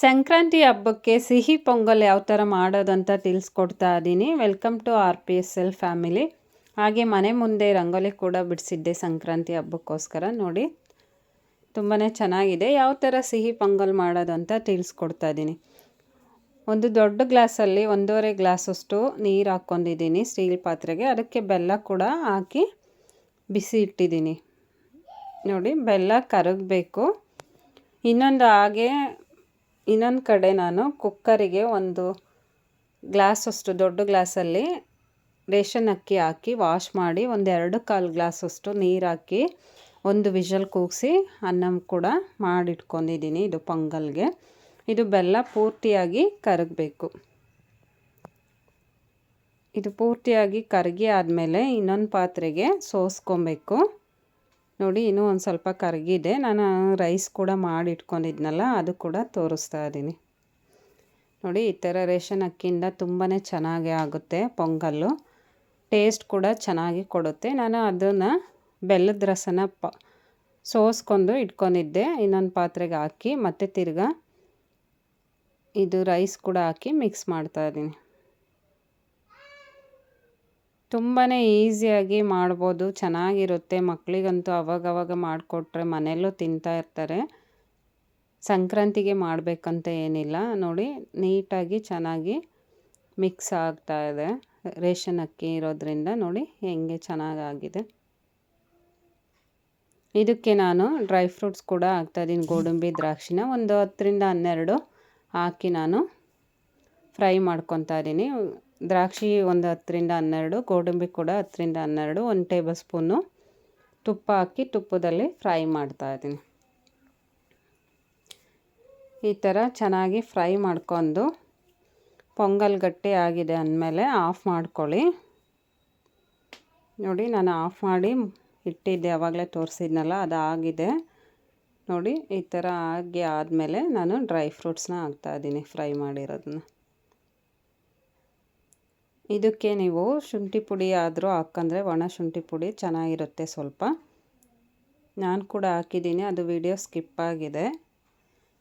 ಸಂಕ್ರಾಂತಿ ಹಬ್ಬಕ್ಕೆ ಸಿಹಿ ಪೊಂಗಲ್ ಯಾವ ಥರ ಮಾಡೋದಂತ ತಿಳಿಸ್ಕೊಡ್ತಾ ಇದ್ದೀನಿ. Welcome to R P S L family ಹಾಗೆ ಮನೆ ಮುಂದೆ ರಂಗೋಲಿ ಕೂಡ ಬಿಡಿಸಿದ್ದೆ ಸಂಕ್ರಾಂತಿ ಹಬ್ಬಕ್ಕೋಸ್ಕರ, ನೋಡಿ. ತುಂಬಾ ಚೆನ್ನಾಗಿದೆ. ಯಾವ ಥರ ಸಿಹಿ ಪೊಂಗಲ್ ಮಾಡೋದಂತ ತಿಳಿಸ್ಕೊಡ್ತಾ ಇದ್ದೀನಿ. ಒಂದು ದೊಡ್ಡ ಗ್ಲಾಸಲ್ಲಿ ಒಂದೂವರೆ ಗ್ಲಾಸಷ್ಟು ನೀರು ಹಾಕ್ಕೊಂಡಿದ್ದೀನಿ ಸ್ಟೀಲ್ ಪಾತ್ರೆಗೆ. ಅದಕ್ಕೆ ಬೆಲ್ಲ ಕೂಡ ಹಾಕಿ ಬಿಸಿ ಇಟ್ಟಿದ್ದೀನಿ. ನೋಡಿ, ಬೆಲ್ಲ ಕರಗಬೇಕು. ಇನ್ನೊಂದು ಹಾಗೆ ಇನ್ನೊಂದು ಕಡೆ ನಾನು ಕುಕ್ಕರಿಗೆ ಒಂದು ಗ್ಲಾಸಷ್ಟು ದೊಡ್ಡ ಗ್ಲಾಸಲ್ಲಿ ರೇಷನ್ ಅಕ್ಕಿ ಹಾಕಿ ವಾಶ್ ಮಾಡಿ ಒಂದು ಎರಡು ಕಾಲು ಗ್ಲಾಸಷ್ಟು ನೀರು ಹಾಕಿ ಒಂದು ವಿಷಲ್ ಕೂಗಿಸಿ ಅನ್ನ ಕೂಡ ಮಾಡಿಟ್ಕೊಂಡಿದ್ದೀನಿ ಇದು ಪೊಂಗಲ್ಗೆ. ಇದು ಬೆಲ್ಲ ಪೂರ್ತಿಯಾಗಿ ಕರಗಬೇಕು. ಇದು ಪೂರ್ತಿಯಾಗಿ ಕರಗಿ ಆದಮೇಲೆ ಇನ್ನೊಂದು ಪಾತ್ರೆಗೆ ಸೋಸ್ಕೊಬೇಕು. ನೋಡಿ, ಇನ್ನೂ ಒಂದು ಸ್ವಲ್ಪ ಕರಗಿದೆ. ನಾನು ರೈಸ್ ಕೂಡ ಮಾಡಿ ಇಟ್ಕೊಂಡಿದ್ನಲ್ಲ ಅದು ಕೂಡ ತೋರಿಸ್ತಾ ಇದ್ದೀನಿ. ನೋಡಿ, ಈ ಥರ ರೇಷನ್ ಅಕ್ಕಿಯಿಂದ ತುಂಬಾ ಚೆನ್ನಾಗಿ ಆಗುತ್ತೆ ಪೊಂಗಲ್ಲು. ಟೇಸ್ಟ್ ಕೂಡ ಚೆನ್ನಾಗಿ ಕೊಡುತ್ತೆ. ನಾನು ಅದನ್ನು ಬೆಲ್ಲದ ರಸನ ಪ, ಸೋಸ್ಕೊಂಡು ಇಟ್ಕೊಂಡಿದ್ದೆ. ಇನ್ನೊಂದು ಪಾತ್ರೆಗೆ ಹಾಕಿ, ಮತ್ತು ತಿರ್ಗಾ ಇದು ರೈಸ್ ಕೂಡ ಹಾಕಿ ಮಿಕ್ಸ್ ಮಾಡ್ತಾ ಇದ್ದೀನಿ. ತುಂಬಾ ಈಸಿಯಾಗಿ ಮಾಡ್ಬೋದು. ಚೆನ್ನಾಗಿರುತ್ತೆ. ಮಕ್ಕಳಿಗಂತೂ ಅವಾಗವಾಗ ಮಾಡಿಕೊಟ್ರೆ ಮನೆಯಲ್ಲೂ ತಿಂತಾ ಇರ್ತಾರೆ. ಸಂಕ್ರಾಂತಿಗೆ ಮಾಡಬೇಕಂತ ಏನಿಲ್ಲ. ನೋಡಿ, ನೀಟಾಗಿ ಚೆನ್ನಾಗಿ ಮಿಕ್ಸ್ ಆಗ್ತಾ ಇದೆ. ರೇಷನ್ ಅಕ್ಕಿ ಇರೋದ್ರಿಂದ ನೋಡಿ ಹೆಂಗೆ ಚೆನ್ನಾಗಾಗಿದೆ. ಇದಕ್ಕೆ ನಾನು ಡ್ರೈ ಫ್ರೂಟ್ಸ್ ಕೂಡ ಹಾಕ್ತಾಯಿದ್ದೀನಿ ಗೋಡಂಬಿ ದ್ರಾಕ್ಷಿನ ಒಂದು ಹತ್ತರಿಂದ ಹನ್ನೆರಡು ಹಾಕಿ ನಾನು ಫ್ರೈ ಮಾಡ್ಕೊತಾ ಇದ್ದೀನಿ. ದ್ರಾಕ್ಷಿ ಒಂದು ಹತ್ತರಿಂದ ಹನ್ನೆರಡು, ಗೋಡಂಬಿ ಕೂಡ ಹತ್ತರಿಂದ ಹನ್ನೆರಡು, ಒಂದು ಟೇಬಲ್ ಸ್ಪೂನು ತುಪ್ಪ ಹಾಕಿ ತುಪ್ಪದಲ್ಲಿ ಫ್ರೈ ಮಾಡ್ತಾ ಇದ್ದೀನಿ. ಈ ಥರ ಚೆನ್ನಾಗಿ ಫ್ರೈ ಮಾಡ್ಕೊಂಡು ಪೊಂಗಲ್ ಗಟ್ಟಿ ಆಗಿದೆ ಅಂದಮೇಲೆ ಆಫ್ ಮಾಡ್ಕೊಳ್ಳಿ. ನೋಡಿ, ನಾನು ಆಫ್ ಮಾಡಿ ಇಟ್ಟಿದ್ದೆ, ಯಾವಾಗಲೇ ತೋರಿಸಿದ್ನಲ್ಲ, ಅದು ಆಗಿದೆ. ನೋಡಿ, ಈ ಥರ ಆಗಿ ಆದಮೇಲೆ ನಾನು ಡ್ರೈ ಫ್ರೂಟ್ಸ್ನ ಹಾಕ್ತಾಯಿದ್ದೀನಿ ಫ್ರೈ ಮಾಡಿರೋದನ್ನ. ಇದಕ್ಕೆ ನೀವು ಶುಂಠಿ ಪುಡಿ ಆದರೂ ಹಾಕಂದ್ರೆ ಒಣ ಶುಂಠಿ ಪುಡಿ ಚೆನ್ನಾಗಿರುತ್ತೆ ಸ್ವಲ್ಪ. ನಾನು ಕೂಡ ಹಾಕಿದ್ದೀನಿ, ಅದು ವಿಡಿಯೋ ಸ್ಕಿಪ್ ಆಗಿದೆ.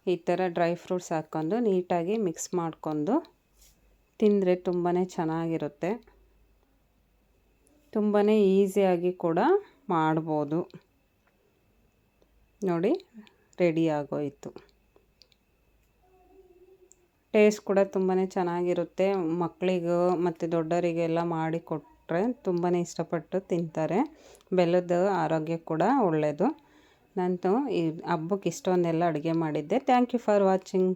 ಈ ಥರ ಡ್ರೈ ಫ್ರೂಟ್ಸ್ ಹಾಕ್ಕೊಂಡು ನೀಟಾಗಿ ಮಿಕ್ಸ್ ಮಾಡಿಕೊಂಡು ತಿಂದರೆ ತುಂಬಾ ಚೆನ್ನಾಗಿರುತ್ತೆ. ತುಂಬಾ ಈಸಿಯಾಗಿ ಕೂಡ ಮಾಡ್ಬೋದು. ನೋಡಿ ರೆಡಿ ಆಗೋಯಿತು. ಟೇಸ್ಟ್ ಕೂಡ ತುಂಬಾ ಚೆನ್ನಾಗಿರುತ್ತೆ. ಮಕ್ಕಳಿಗೂ ಮತ್ತು ದೊಡ್ಡವರಿಗೆಲ್ಲ ಮಾಡಿ ಕೊಟ್ಟರೆ ತುಂಬಾ ಇಷ್ಟಪಟ್ಟು ತಿಂತಾರೆ. ಬೆಲ್ಲದ ಆರೋಗ್ಯ ಕೂಡ ಒಳ್ಳೆಯದು ನಾನು ಈ ಹಬ್ಬಕ್ಕೆ ಇಷ್ಟೊಂದೆಲ್ಲ ಅಡುಗೆ ಮಾಡಿದ್ದೆ. Thank you for watching